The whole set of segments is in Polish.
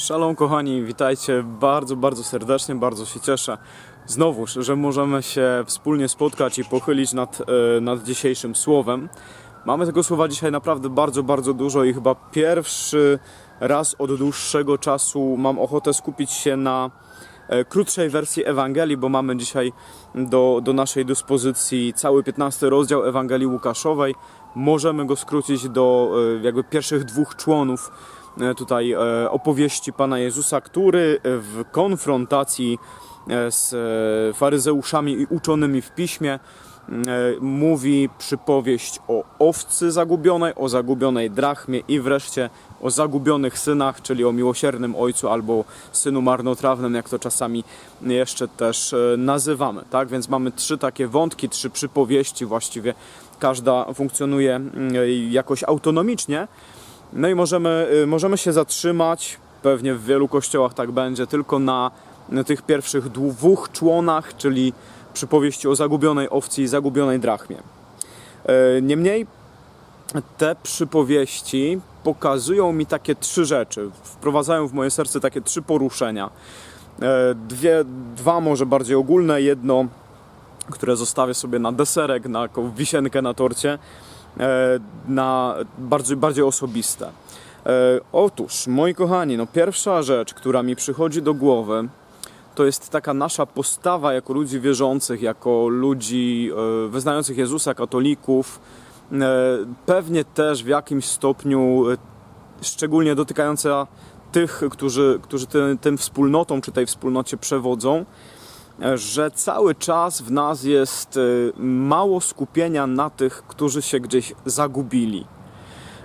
Szalom kochani, witajcie bardzo, bardzo serdecznie, bardzo się cieszę znowuż, że możemy się wspólnie spotkać i pochylić nad, e, nad dzisiejszym słowem. Mamy tego słowa dzisiaj naprawdę bardzo, bardzo dużo i chyba pierwszy raz od dłuższego czasu mam ochotę skupić się na e, krótszej wersji Ewangelii, bo mamy dzisiaj do, do naszej dyspozycji cały 15 rozdział Ewangelii Łukaszowej. Możemy go skrócić do e, jakby pierwszych dwóch członów tutaj e, opowieści Pana Jezusa, który w konfrontacji e, z e, faryzeuszami i uczonymi w piśmie e, mówi przypowieść o owcy zagubionej, o zagubionej drachmie i wreszcie o zagubionych synach, czyli o miłosiernym ojcu albo synu marnotrawnym, jak to czasami jeszcze też e, nazywamy. Tak więc mamy trzy takie wątki, trzy przypowieści właściwie. Każda funkcjonuje jakoś autonomicznie. No i możemy, y, możemy się zatrzymać, pewnie w wielu kościołach tak będzie, tylko na, tych pierwszych dwóch członach, czyli przypowieści o zagubionej owcy i zagubionej drachmie. E, Niemniej te przypowieści pokazują mi takie trzy rzeczy, wprowadzają w moje serce takie trzy poruszenia. E, Dwie, dwa może bardziej ogólne, jedno, które zostawię sobie na deserek, na wisienkę na torcie, na bardziej, bardziej osobiste. E, Otóż, moi kochani, no pierwsza rzecz, która mi przychodzi do głowy, to jest taka nasza postawa jako ludzi wierzących, jako ludzi e, wyznających Jezusa, katolików, e, pewnie też w jakimś stopniu e, szczególnie dotykająca tych, którzy, którzy tym, tym wspólnotom czy tej wspólnocie przewodzą, e, że cały czas w nas jest e, mało skupienia na tych, którzy się gdzieś zagubili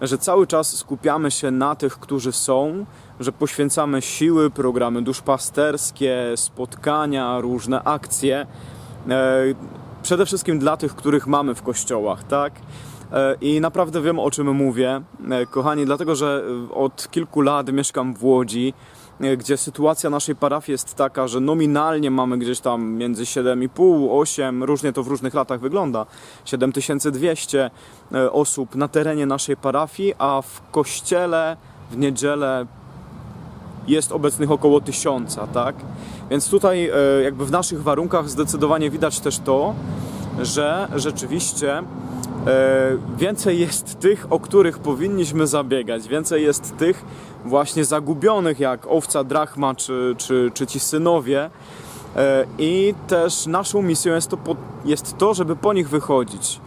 że cały czas skupiamy się na tych, którzy są, że poświęcamy siły, programy duszpasterskie, spotkania, różne akcje. E, przede wszystkim dla tych, których mamy w kościołach, tak? E, I naprawdę wiem o czym mówię, e, kochani, dlatego że od kilku lat mieszkam w Łodzi, gdzie sytuacja naszej parafii jest taka, że nominalnie mamy gdzieś tam między 7,5, 8, różnie to w różnych latach wygląda, 7200 e, osób na terenie naszej parafii, a w kościele w niedzielę jest obecnych około tysiąca, tak? Więc tutaj e, jakby w naszych warunkach zdecydowanie widać też to, że rzeczywiście e, więcej jest tych, o których powinniśmy zabiegać, więcej jest tych właśnie zagubionych jak owca drachma czy, czy, czy ci synowie E, i też naszą misją jest to, jest to, żeby po nich wychodzić.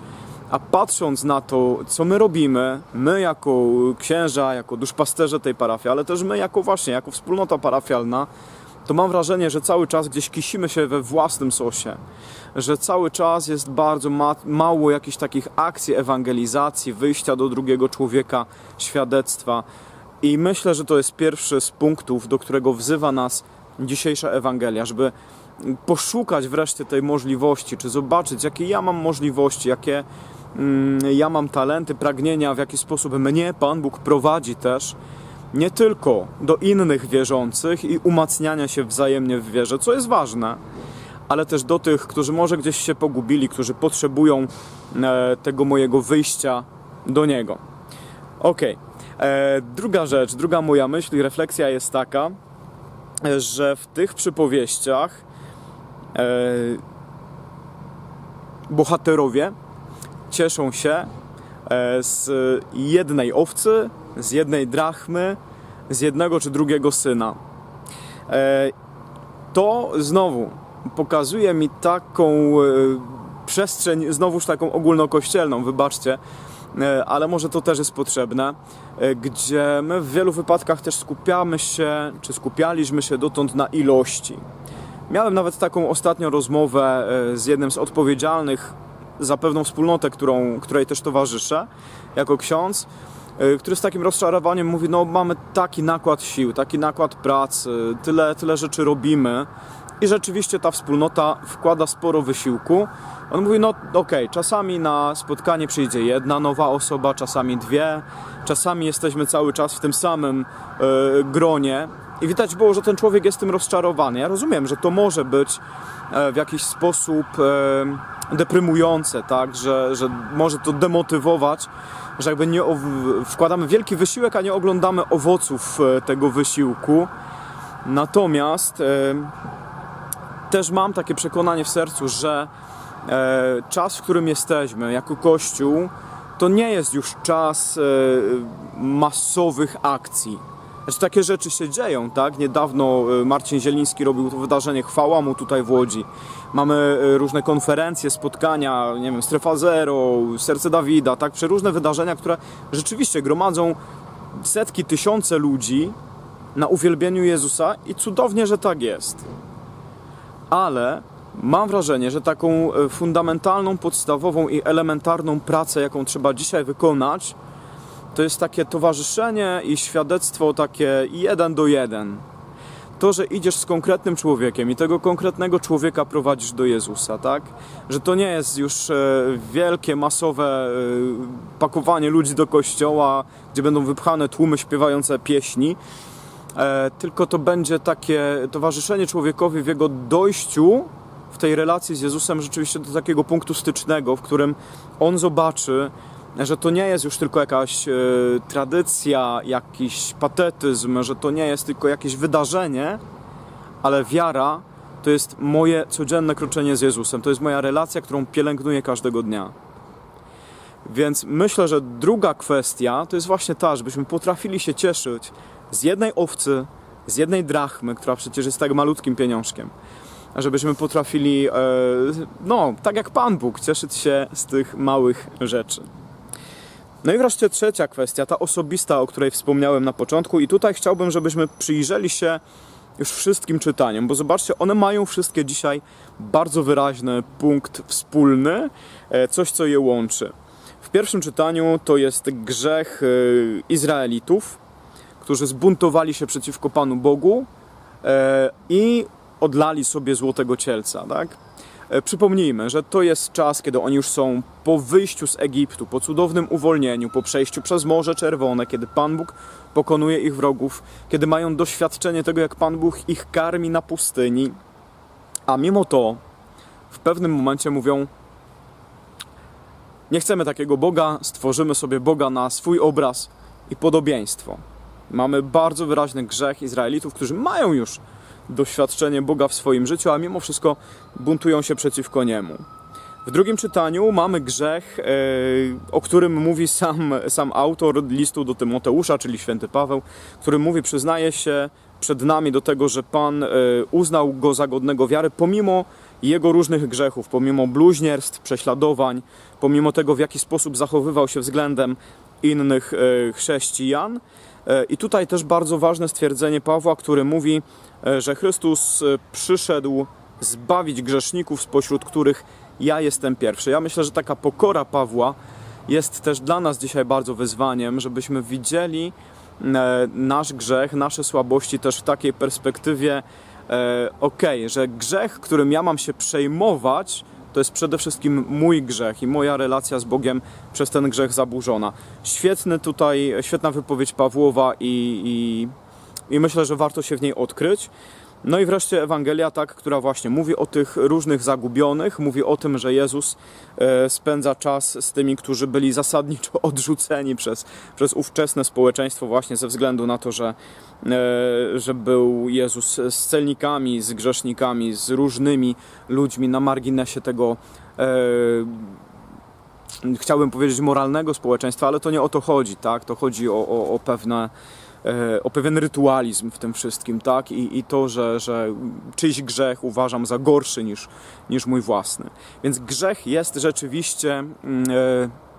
A patrząc na to, co my robimy, my jako księża, jako duszpasterze tej parafii, ale też my jako właśnie, jako wspólnota parafialna, to mam wrażenie, że cały czas gdzieś kisimy się we własnym sosie. Że cały czas jest bardzo ma mało jakichś takich akcji ewangelizacji, wyjścia do drugiego człowieka, świadectwa. I myślę, że to jest pierwszy z punktów, do którego wzywa nas dzisiejsza Ewangelia, żeby poszukać wreszcie tej możliwości, czy zobaczyć, jakie ja mam możliwości, jakie mm, ja mam talenty, pragnienia, w jaki sposób mnie Pan Bóg prowadzi też nie tylko do innych wierzących i umacniania się wzajemnie w wierze, co jest ważne, ale też do tych, którzy może gdzieś się pogubili, którzy potrzebują e, tego mojego wyjścia do Niego. Okej. E, Druga rzecz, druga moja myśl i refleksja jest taka, że w tych przypowieściach e, bohaterowie cieszą się z jednej owcy, z jednej drachmy, z jednego czy drugiego syna. E, To znowu pokazuje mi taką e, przestrzeń, znowuż taką ogólnokościelną, wybaczcie, e, ale może to też jest potrzebne, gdzie my w wielu wypadkach też skupiamy się, czy skupialiśmy się dotąd na ilości. Miałem nawet taką ostatnią rozmowę z jednym z odpowiedzialnych za pewną wspólnotę, którą, której też towarzyszę jako ksiądz, który z takim rozczarowaniem mówi: No, mamy taki nakład sił, taki nakład pracy, tyle, tyle rzeczy robimy, I rzeczywiście ta wspólnota wkłada sporo wysiłku. On mówi, no okej, czasami na spotkanie przyjdzie jedna nowa osoba, czasami dwie, czasami jesteśmy cały czas w tym samym e, gronie. I widać było, że ten człowiek jest tym rozczarowany. Ja rozumiem, że to może być e, w jakiś sposób e, deprymujące, tak? że, że może to demotywować, że jakby nie wkładamy wielki wysiłek, a nie oglądamy owoców e, tego wysiłku. Natomiast też mam takie przekonanie w sercu, że czas, w którym jesteśmy jako Kościół, to nie jest już czas masowych akcji. Znaczy, takie rzeczy się dzieją, tak? Niedawno e, Marcin Zieliński robił to wydarzenie Chwała mu tutaj w Łodzi. Mamy e, różne konferencje, spotkania, nie wiem, Strefa Zero, Serce Dawida, tak? Przeróżne wydarzenia, które rzeczywiście gromadzą setki, tysiące ludzi na uwielbieniu Jezusa i cudownie, że tak jest ale mam wrażenie, że taką e, fundamentalną, podstawową i elementarną pracę, jaką trzeba dzisiaj wykonać, to jest takie towarzyszenie i świadectwo takie jeden do jeden. To, że idziesz z konkretnym człowiekiem i tego konkretnego człowieka prowadzisz do Jezusa, tak? Że to nie jest już e, wielkie, masowe e, pakowanie ludzi do kościoła, gdzie będą wypchane tłumy śpiewające pieśni, e, tylko to będzie takie towarzyszenie człowiekowi w jego dojściu w tej relacji z Jezusem rzeczywiście do takiego punktu stycznego, w którym on zobaczy, że to nie jest już tylko jakaś e, tradycja, jakiś patetyzm, że to nie jest tylko jakieś wydarzenie, ale wiara to jest moje codzienne kroczenie z Jezusem, to jest moja relacja, którą pielęgnuję każdego dnia. Więc myślę, że druga kwestia to jest właśnie ta, żebyśmy potrafili się cieszyć z jednej owcy, z jednej drachmy, która przecież jest tak malutkim pieniążkiem. Żebyśmy potrafili, e, no, tak jak Pan Bóg, cieszyć się z tych małych rzeczy. No i wreszcie trzecia kwestia, ta osobista, o której wspomniałem na początku, i tutaj chciałbym, żebyśmy przyjrzeli się już wszystkim czytaniom, bo zobaczcie, one mają wszystkie dzisiaj bardzo wyraźny punkt wspólny, e, coś co je łączy. W pierwszym czytaniu to jest grzech e, Izraelitów, którzy zbuntowali się przeciwko Panu Bogu e, i odlali sobie złotego cielca, tak? E, Przypomnijmy, że to jest czas, kiedy oni już są po wyjściu z Egiptu, po cudownym uwolnieniu, po przejściu przez Morze Czerwone, kiedy Pan Bóg pokonuje ich wrogów, kiedy mają doświadczenie tego, jak Pan Bóg ich karmi na pustyni, a mimo to w pewnym momencie mówią: Nie chcemy takiego Boga, stworzymy sobie Boga na swój obraz i podobieństwo. Mamy bardzo wyraźny grzech Izraelitów, którzy mają już doświadczenie Boga w swoim życiu, a mimo wszystko buntują się przeciwko Niemu. W drugim czytaniu mamy grzech, e, o którym mówi sam, sam autor listu do Tymoteusza, czyli święty Paweł, który mówi, przyznaje się przed nami do tego, że Pan e, uznał go za godnego wiary, pomimo jego różnych grzechów, pomimo bluźnierstw, prześladowań, pomimo tego, w jaki sposób zachowywał się względem innych e, chrześcijan. E, I tutaj też bardzo ważne stwierdzenie Pawła, który mówi, e, że Chrystus e, przyszedł zbawić grzeszników, spośród których ja jestem pierwszy. Ja myślę, że taka pokora Pawła jest też dla nas dzisiaj bardzo wyzwaniem, żebyśmy widzieli nasz grzech, nasze słabości też w takiej perspektywie, okej, że grzech, którym ja mam się przejmować, to jest przede wszystkim mój grzech i moja relacja z Bogiem przez ten grzech zaburzona. Świetny tutaj, świetna wypowiedź Pawłowa i, i, i myślę, że warto się w niej odkryć. No i wreszcie Ewangelia, tak, która właśnie mówi o tych różnych zagubionych, mówi o tym, że Jezus e, spędza czas z tymi, którzy byli zasadniczo odrzuceni przez, przez ówczesne społeczeństwo właśnie ze względu na to, że, e, że był Jezus z celnikami, z grzesznikami, z różnymi ludźmi na marginesie tego e, chciałbym powiedzieć moralnego społeczeństwa, ale to nie o to chodzi, tak? To chodzi o, o, o pewne o pewien rytualizm w tym wszystkim, tak? I, i to, że, że czyjś grzech uważam za gorszy niż, niż mój własny. Więc grzech jest rzeczywiście mm, e,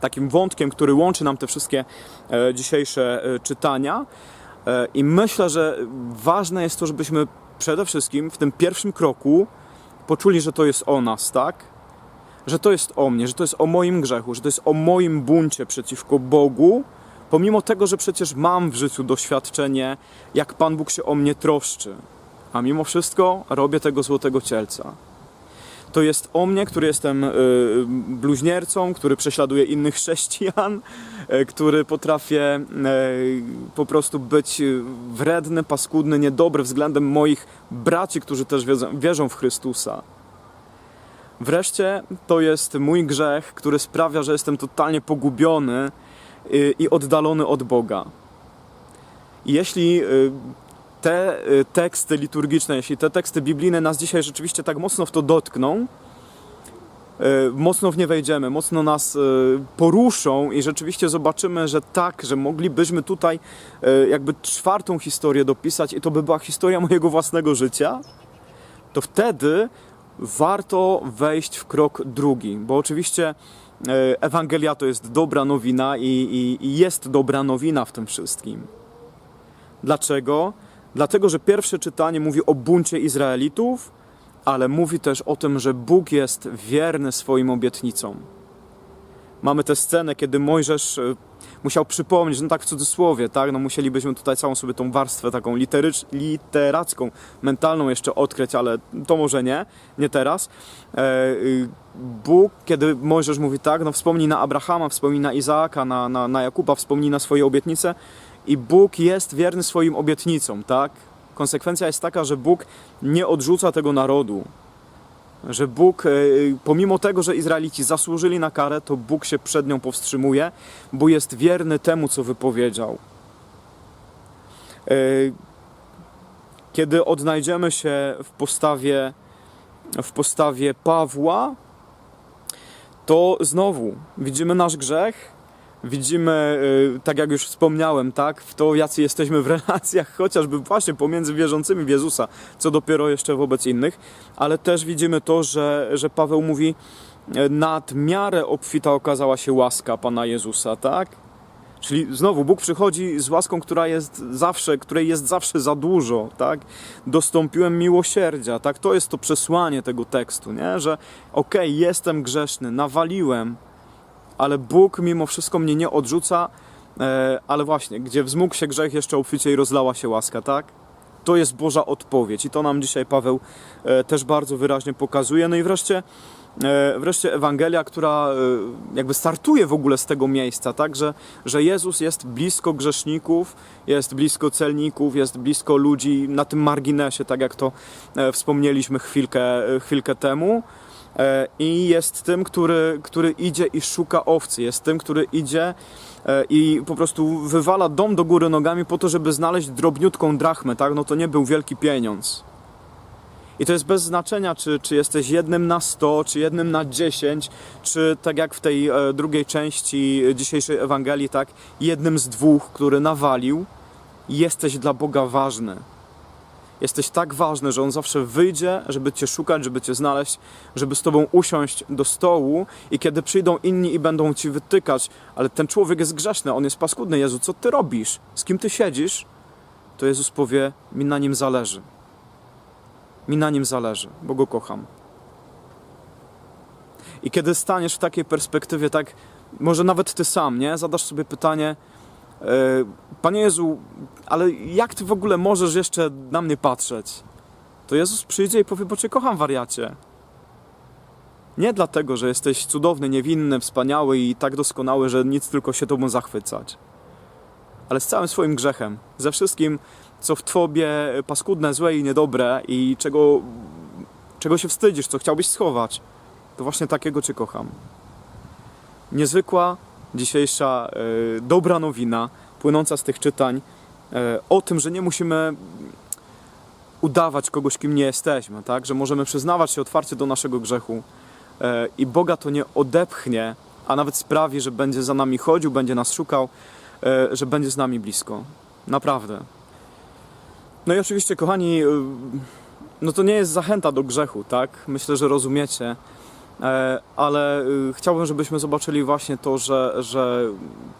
takim wątkiem, który łączy nam te wszystkie e, dzisiejsze e, czytania. E, I myślę, że ważne jest to, żebyśmy przede wszystkim w tym pierwszym kroku poczuli, że to jest o nas, tak? Że to jest o mnie, że to jest o moim grzechu, że to jest o moim buncie przeciwko Bogu, pomimo tego, że przecież mam w życiu doświadczenie, jak Pan Bóg się o mnie troszczy. a mimo wszystko robię tego złotego cielca. To jest o mnie, który jestem y, bluźniercą, który prześladuje innych chrześcijan, y, który potrafię y, po prostu być wredny, paskudny, niedobry względem moich braci, którzy też wierzą, w Chrystusa. Wreszcie to jest mój grzech, który sprawia, że jestem totalnie pogubiony i oddalony od Boga. Jeśli y, te y, teksty liturgiczne, jeśli te teksty biblijne nas dzisiaj rzeczywiście tak mocno w to dotkną, y, mocno w nie wejdziemy, mocno nas y, poruszą i rzeczywiście zobaczymy, że tak, że moglibyśmy tutaj y, jakby czwartą historię dopisać i to by była historia mojego własnego życia, to wtedy warto wejść w krok drugi, bo oczywiście Ewangelia to jest dobra nowina i, i, i jest dobra nowina w tym wszystkim. Dlaczego? Dlatego, że pierwsze czytanie mówi o buncie Izraelitów, ale mówi też o tym, że Bóg jest wierny swoim obietnicom. Mamy tę scenę, kiedy Mojżesz e, musiał przypomnieć, no tak w cudzysłowie, tak, no musielibyśmy tutaj całą sobie tą warstwę taką literycz, literacką, mentalną jeszcze odkryć, ale to może nie, nie teraz. E, y, Bóg, kiedy Mojżesz mówi tak, no wspomnij na Abrahama, wspomnij na Izaaka, na, na, na Jakuba, wspomnij na swoje obietnice i Bóg jest wierny swoim obietnicom, tak? Konsekwencja jest taka, że Bóg nie odrzuca tego narodu, że Bóg, e, pomimo tego, że Izraelici zasłużyli na karę, to Bóg się przed nią powstrzymuje, bo jest wierny temu, co wypowiedział. E, Kiedy odnajdziemy się w postawie, w postawie Pawła, to znowu widzimy nasz grzech, widzimy, e, tak jak już wspomniałem, tak, w to, jacy jesteśmy w relacjach, chociażby właśnie pomiędzy wierzącymi w Jezusa, co dopiero jeszcze wobec innych, ale też widzimy to, że, że Paweł mówi, e, nad miarę obfita okazała się łaska Pana Jezusa, tak? Czyli znowu Bóg przychodzi z łaską, która jest zawsze, której jest zawsze za dużo, tak? Dostąpiłem miłosierdzia, tak? To jest to przesłanie tego tekstu, nie? Że okej, jestem grzeszny, nawaliłem, ale Bóg mimo wszystko mnie nie odrzuca, e, ale właśnie, gdzie wzmógł się grzech, jeszcze obficie i rozlała się łaska, tak? To jest Boża odpowiedź i to nam dzisiaj Paweł e, też bardzo wyraźnie pokazuje. No i wreszcie, e, wreszcie Ewangelia, która jakby startuje w ogóle z tego miejsca, tak? Że, że Jezus jest blisko grzeszników, jest blisko celników, jest blisko ludzi na tym marginesie, tak jak to wspomnieliśmy chwilkę, chwilkę temu. E, i jest tym, który, który idzie i szuka owcy, jest tym, który idzie e, i po prostu wywala dom do góry nogami po to, żeby znaleźć drobniutką drachmę, tak? No to nie był wielki pieniądz. I to jest bez znaczenia, czy, czy jesteś jednym na 100, czy jednym na 10, czy tak jak w tej e, drugiej części dzisiejszej Ewangelii, tak? Jednym z dwóch, który nawalił, jesteś dla Boga ważny jesteś tak ważny, że on zawsze wyjdzie, żeby cię szukać, żeby cię znaleźć, żeby z tobą usiąść do stołu i kiedy przyjdą inni i będą ci wytykać, ale ten człowiek jest grzeszny, on jest paskudny, Jezu, co ty robisz? Z kim ty siedzisz? To Jezus powie, mi na nim zależy. Mi na nim zależy, bo go kocham. I kiedy staniesz w takiej perspektywie, tak, może nawet ty sam, nie? Zadasz sobie pytanie, Panie Jezu, ale jak ty w ogóle możesz jeszcze na mnie patrzeć? To Jezus przyjdzie i powie, bo cię kocham, wariacie. Nie dlatego, że jesteś cudowny, niewinny, wspaniały i tak doskonały, że nic tylko się tobą zachwycać. Ale z całym swoim grzechem, ze wszystkim, co w tobie paskudne, złe i niedobre i czego, czego się wstydzisz, co chciałbyś schować, to właśnie takiego cię kocham. Niezwykła dzisiejsza e, dobra nowina, płynąca z tych czytań, e, o tym, że nie musimy udawać kogoś, kim nie jesteśmy, tak? że możemy przyznawać się otwarcie do naszego grzechu e, i Boga to nie odepchnie, a nawet sprawi, że będzie za nami chodził, będzie nas szukał, że będzie z nami blisko. Naprawdę. No i oczywiście, kochani, no to nie jest zachęta do grzechu, tak? Myślę, że rozumiecie. E, ale y, chciałbym, żebyśmy zobaczyli właśnie to, że, że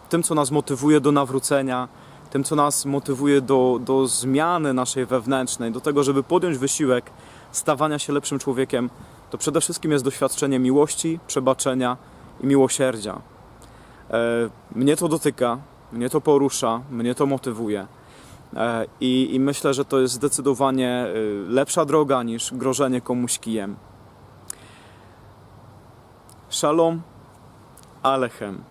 tym, co nas motywuje do nawrócenia, tym, co nas motywuje do, do zmiany naszej wewnętrznej, do tego, żeby podjąć wysiłek stawania się lepszym człowiekiem, to przede wszystkim jest doświadczenie miłości, przebaczenia i miłosierdzia. E, Mnie to dotyka, mnie to porusza, mnie to motywuje. E, I, I myślę, że to jest zdecydowanie e, lepsza droga niż grożenie komuś kijem. Shalom, Alechem.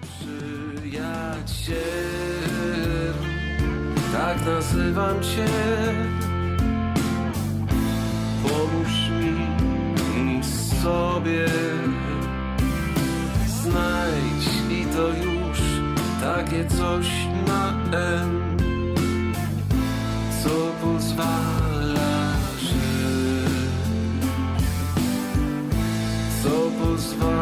Przyjaciel, tak nazywam cię. Pomóż mi sobie znajdź i to już takie coś na M, co pozwala co pozwala